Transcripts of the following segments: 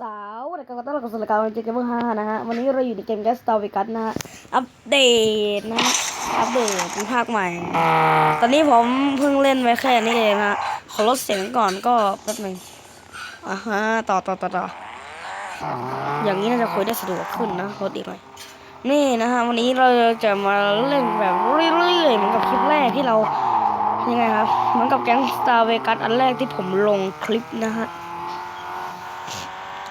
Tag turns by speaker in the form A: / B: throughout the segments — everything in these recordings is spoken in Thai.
A: สาวแต่ก็ต้อนรับสู่รายการวันเจเกมเมอร์ห้านะฮะ วันนี้เราอยู่ในเกม Gas Star Vegas นะฮะ อัปเดตนะ อัปเดตเป็นภาคใหม่ ตอนนี้ผมเพิ่งเล่นไว้แค่นี้เองนะฮะขอลดเสียงก่อนก็แป๊บหนึงอ่าฮะ ต่อต่อต่อต่ออย่างนี้น่าจะคุยได้สะดวกขึ้นนะลดอีกหน่อย นี่นะฮะ วันนี้เราจะมาเล่นแบบเรื่อยๆเหมือนกับคลิปแรกที่เรา ยังไงครับ เหมือนกับแก๊ง Star Vegas อันแรกที่ผมลงคลิปนะฮะ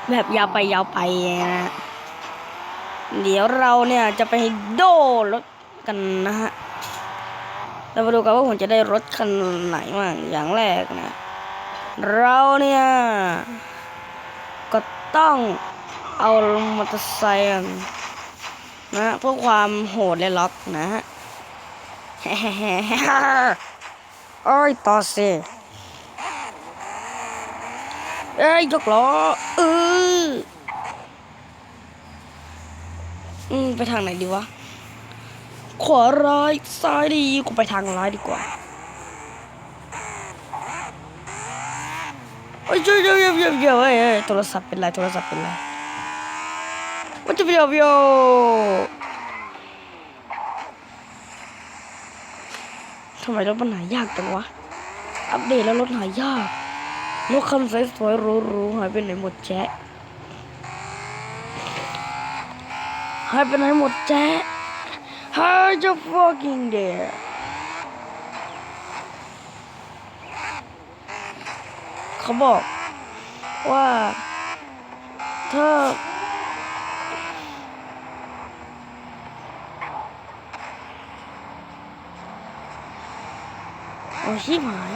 A: แบบยาวไปยาวไปนะเดี๋ยวเราเนี่ยจะไปโดรถกันนะฮะ เรามาดูกันว่าผมจะได้รถคันไหนบ้างอย่างแรกนะ เราเนี่ย ก็ต้องเอามอเตอร์ไซค์นนะเพื่อความโหดและล็อกนะฮะโอ้ยต่อสิเอ้ยยกล้อเออ อืมไปทางไหนดีวะ ขวาร้ายซ้ายดีกูไปทางร้ายดีกว่าเอ้ยเดี๋ยวเดี๋ยวเดี๋ยวเดี๋ยวเฮ้ยโทรศัพท์เป็นไรโทรศัพท์เป็นไรว่าจะเดี๋ยวเดี๋ยวทำไมรถมันหายากจังวะ อัปเดตแล้วรถหายากรถคันสวยๆหรูๆหายไปไหนหมดแจ๊ะ หายไปไหนหมดแจ๊ะ How you fucking there เขาบอกว่าถ้าโอ้ชิบหาย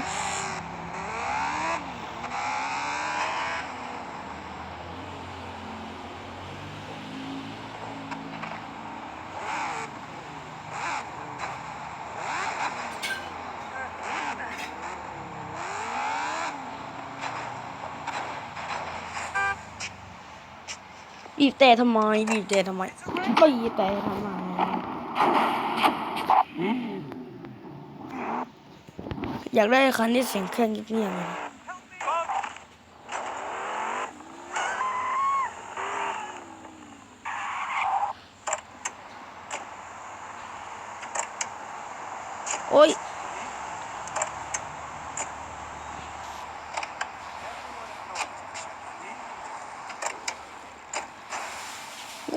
A: บีบแต่ทำไมบีบแต่ทำไมบีบแต่ทำไมอยากได้คันที่เสียงเครื่องเงียบๆเลยโอ้ย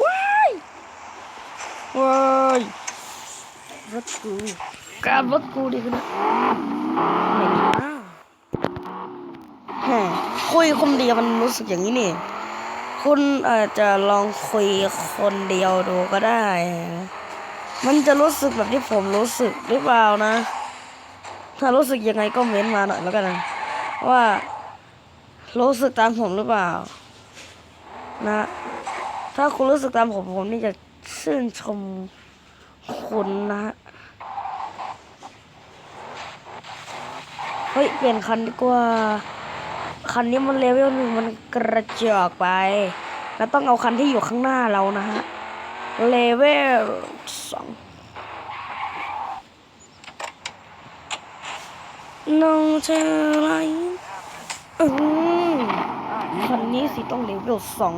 A: ว้ายว้ายรถกูกา รถกูดีขนาดไม่ดีนะแหมคุยคนเดียวมันรู้สึกอย่างนี้นี่ คุณอาจจะลองคุยคนเดียวดูก็ได้ มันจะรู้สึกแบบที่ผมรู้สึกหรือเปล่านะ ถ้ารู้สึกยังไงก็เม้นมาหน่อยแล้วกันนะว่ารู้สึกตามผมหรือเปล่า นะ ถ้าคุณรู้สึกตามผมผมนี่จะชื่นชมคุณนะฮะ เฮ้ย เปลี่ยนคันดีกว่า คันนี้มันเลเวลหนึ่งมันกระจอกไป แล้วต้องเอาคันที่อยู่ข้างหน้าเรานะฮะ เลเวลสองน้องเธออะไรอืมคันนี้สิต้องเลเวลสอง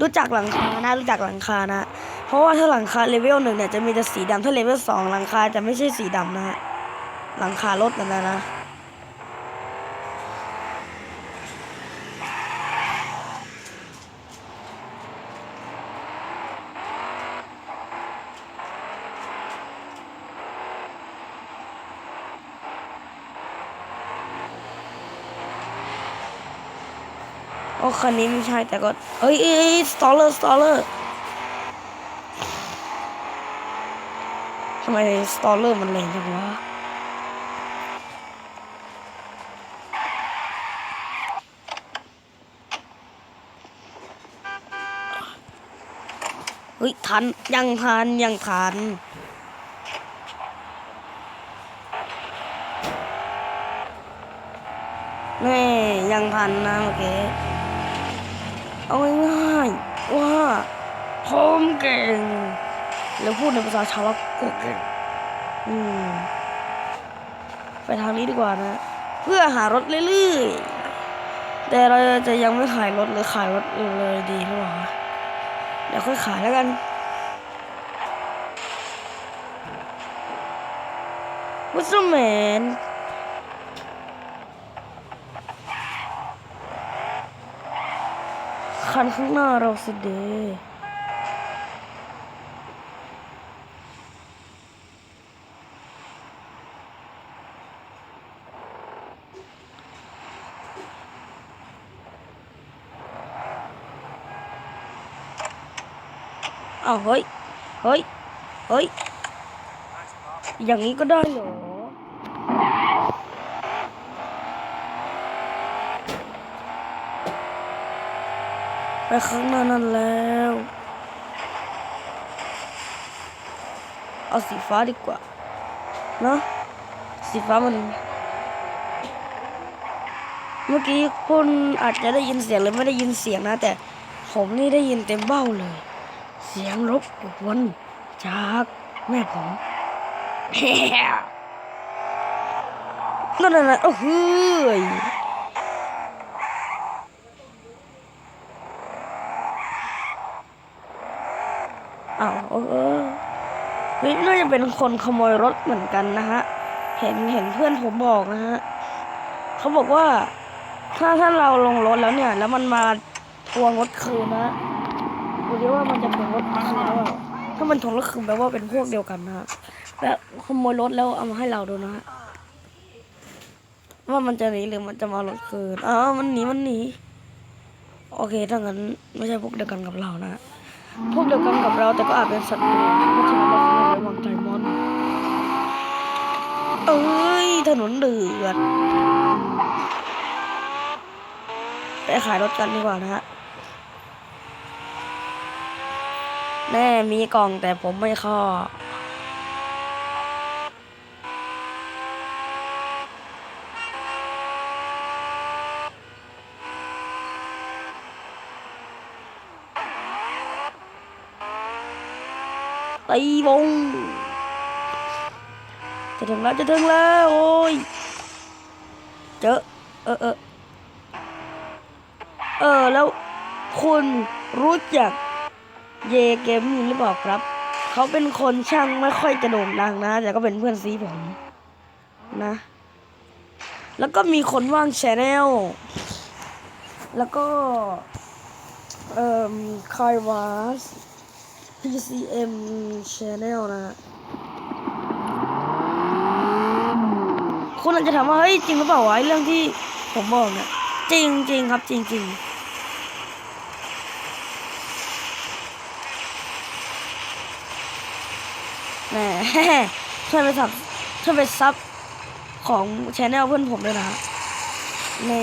A: รู้จักหลังคานะ รู้จักหลังคานะ เพราะว่าถ้าหลังคาเลเวลหนึ่งเนี่ยจะมีแต่สีดำถ้าเลเวลสองหลังคาจะไม่ใช่สีดำนะฮะหลังคารถนั่นนะนะ โอ้คันนี้ไม่ใช่แต่ก็เอ้ยเอ้ยสตอเลอร์สตอเลอร์ทำไมสตอเลอร์มันแรงจังวะเฮ้ยทันยังทันยังทันแม่ยังทันนะเมื่อกี้ เอาง่ายๆว่าผมเก่ง แล้วพูดในภาษาชาวล็อกก็เก่ง อืม ไปทางนี้ดีกว่านะ เพื่อหารถเรื่อยๆ แต่เราจะยังไม่ขายรถหรือขายรถเลยดีหรือเปล่าเดี๋ยวค่อยขายแล้วกันวัสแมน คันข้างหน้าเราสิเดอ้าวเฮ้ย เฮ้ย เฮ้ย อย่างนี้ก็ได้เหรอ ไปข้างหน้านั่นแล้ว เอาสีฟ้าดีกว่าเนอะสีฟ้ามัน เมื่อกี้คุณอาจจะได้ยินเสียงหรือไม่ได้ยินเสียงนะ แต่ผมนี่ได้ยินเต็มเบ้าเลย เสียงรบกวนจากแม่ผมนั่นน่ะโอ้โห อ้าวเออเฮ้ยน่าจะเป็นคนขโมยรถเหมือนกันนะฮะ เห็นเห็นเพื่อนผมบอกนะฮะเขาบอกว่า ถ้าถ้าเราลงรถแล้วเนี่ย แล้วมันมาทวงรถคืนนะดูดิว่ามันจะทวงรถคืนหรือเปล่าถ้ามันทวงรถคืนแปลว่าเป็นพวกเดียวกันนะฮะและขโมยรถแล้วเอามาให้เราดูนะฮะว่ามันจะหนีหรือมันจะมารถคืนอ๋อมันหนีมันหนีโอเคถ้างั้นไม่ใช่พวกเดียวกันกับเรานะ พวกเดียวกันกับเราแต่ก็อาจเป็นสัตว์เพราะฉะนั้นเราควรระวังใจมอนเอ้ยถนนเดือดไปขายรถกันดีกว่านะฮะแม่มีกล่องแต่ผมไม่ข้อ ตีวง จะถึงแล้วจะถึงแล้วโอ้ย เจอเออเออเออแล้วคุณรู้จักเยเกมมิ่งหรือเปล่าครับ เขาเป็นคนช่างไม่ค่อยจะโด่งดังนะ แต่ก็เป็นเพื่อนซีผมนะ แล้วก็มีคนว่างแชนแนลแล้วก็ เอ่อคายวาส PCM Channel นะฮะคุณอาจจะถามว่า เฮ้ย จริงหรือเปล่าวะไอ้เรื่องที่ผมบอกเนี่ยจริงจริงครับจริงจริงแหมช่วยไปซับช่วยไปซับของชแนลเพื่อนผมด้วยนะฮะแน่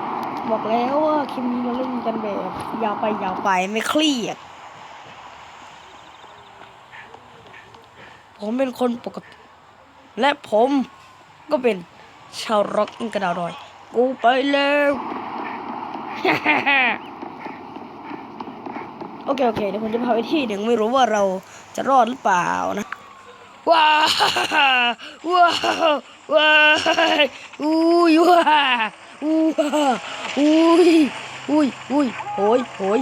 A: บอกแล้วว่าคลิปนี้เราเล่นกันแบบยาวไปยาวไปไม่เครียด ผมเป็นคนปกติ และผมก็เป็นชาวร็อกอินกระดาวดอย กูไปแล้วโอเค โอเค เดี๋ยวผมจะพาไปที่หนึ่งไม่รู้ว่าเราจะรอดหรือเปล่านะ ว้าวว้าวว้าวอุ้ยว้าอุ้ ยอุ้ยอุ้ยอุ้ยโหยโหย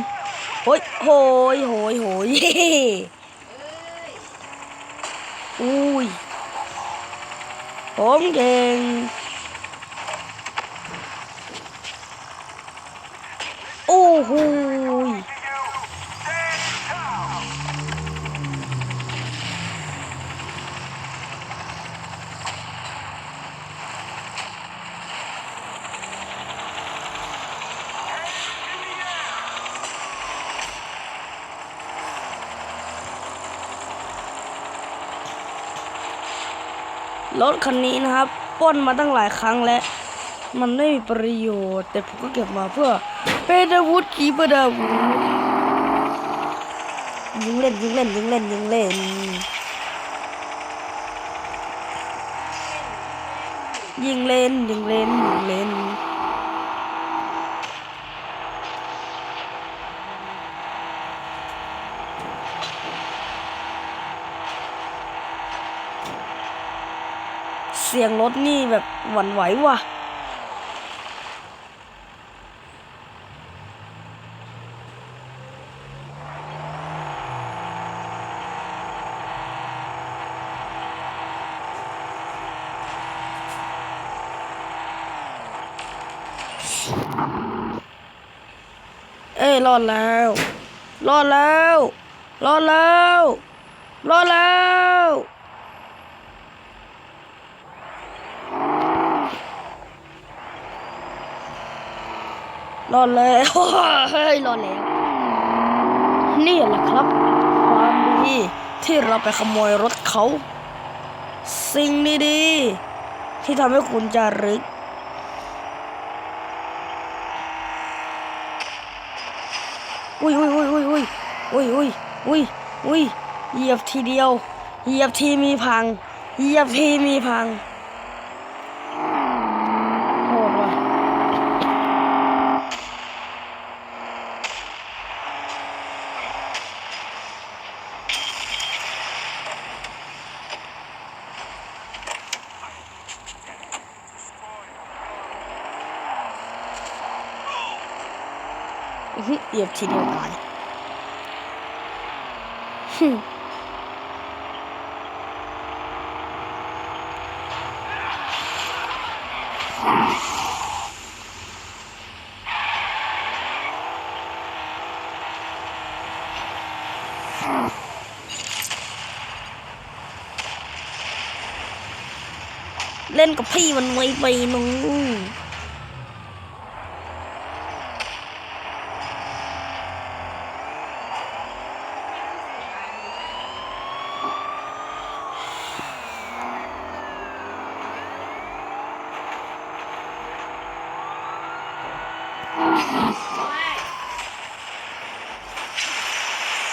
A: โหยโหยโหยโหยเฮ้อุ้ยผมเก่งโอ้โหย รถคันนี้นะครับป้นมาตั้งหลายครั้งแล้วมันไม่มีประโยชน์ แต่ผมก็เก็บมาเพื่อเป็นอาวุธขีปนาวุธยิงเล่นยิงเล่นยิงเล่นยิงเล่นยิงเล่นยิงเล่นยิงเล่นเสียงรถนี่แบบหวั่นไหวว่ะ เอ้ยรอดแล้ว รอดแล้ว รอดแล้ว รอดแล้ว รอดแล้วเฮ้ยรอดแล้ว นี่แหละครับ ความดีที่เราไปขโมยรถเขา สิ่งดีๆที่ทำให้คุณจะรึกอุ้ยอุ้ยอุ้ยอุ้ยอุ้ยอุ้ยอุ้ยอุ้ยอุ้ยเหยียบทีเดียว เหยียบทีมีพัง เหยียบทีมีพังโหดว่ะอื้อหือ เหยียบทีเดียวตายเล่นกับพี่มันไวไปนู้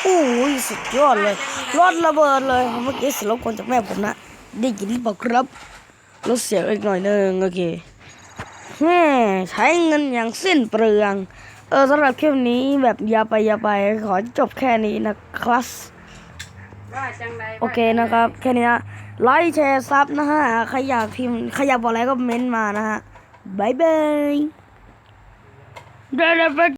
A: โอ้ ยสุดยอดเลยรอดระเบิดเลยเมื่อกี้เสียงรบกวนจากแม่ผมนะ ได้ยินหรือเปล่าครับลดเสียงอีกหน่อยหนึงโอเคแม่ใช้เงินอย่างสิ้นเปลือง เออสำหรับคลิปนี้แบบอยาไปอยาไปขอจบแค่นี้นะครับ
B: ว่าจังใด
A: โอเคนะครับ แค่นี้นะไลค์แชร์ซับนะฮะใครอยากพิมพ์ใครอยากบอกอะไรก็เม้นต์มานะฮะบายบายได้แล้วไป